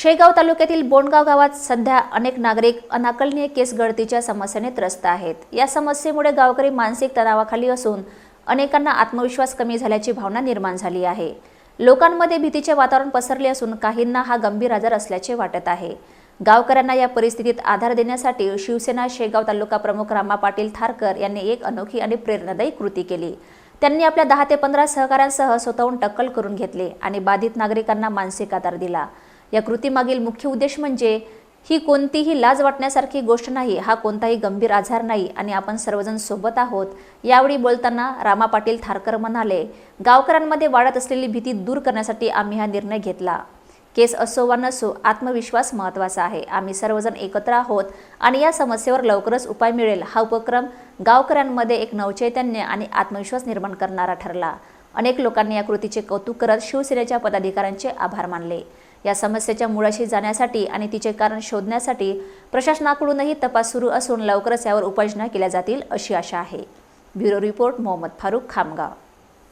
शेगाव तालुक्यातील बोंडगाव गावात सध्या अनेक नागरिक अनाकलनीय केस गळतीच्या समस्येने त्रस्त आहेत. या समस्येमुळे गावकरी मानसिक तणावाखाली असून अनेकांना आत्मविश्वास कमी झाल्याची भावना निर्माण झाली आहे. लोकांमध्ये भीतीचे वातावरण पसरले असून काहींना हा गंभीर आजार असल्याचे वाटत आहे. गावकऱ्यांना या परिस्थितीत आधार देण्यासाठी शिवसेना शेगाव तालुका प्रमुख रामा पाटील थारकर यांनी एक अनोखी आणि प्रेरणादायी कृती केली. त्यांनी आपल्या दहा ते पंधरा सहकाऱ्यांसह स्वतःहून टक्कल करून घेतले आणि बाधित नागरिकांना मानसिक आधार दिला. या कृतीमागील मुख्य उद्देश म्हणजे ही कोणतीही लाज वाटण्यासारखी गोष्ट नाही हा कोणताही गंभीर आजार नाही आणि आपण सर्वजण सोबत आहोत यावेळी बोलताना रामा पाटील थारकर म्हणाले गावकऱ्यांमध्ये वाढत असलेली भीती दूर करण्यासाठी आम्ही हा निर्णय घेतला. केस असो वा नसो आत्मविश्वास महत्त्वाचा आहे. आम्ही सर्वजण एकत्र आहोत आणि या समस्येवर लवकरच उपाय मिळेल हा उपक्रम गावकऱ्यांमध्ये एक नवचैतन्य आणि आत्मविश्वास निर्माण करणारा ठरला. अनेक लोकांनी या कृतीचे कौतुक करत शिवसेनेच्या पदाधिकाऱ्यांचे आभार मानले. या समस्येच्या मुळाशी जाण्यासाठी आणि तिचे कारण शोधण्यासाठी प्रशासनाकडूनही तपास सुरू असून लवकरच यावर उपाययोजना केल्या जातील अशी आशा आहे. Bureau report Mohammad Farooq Khamgaon.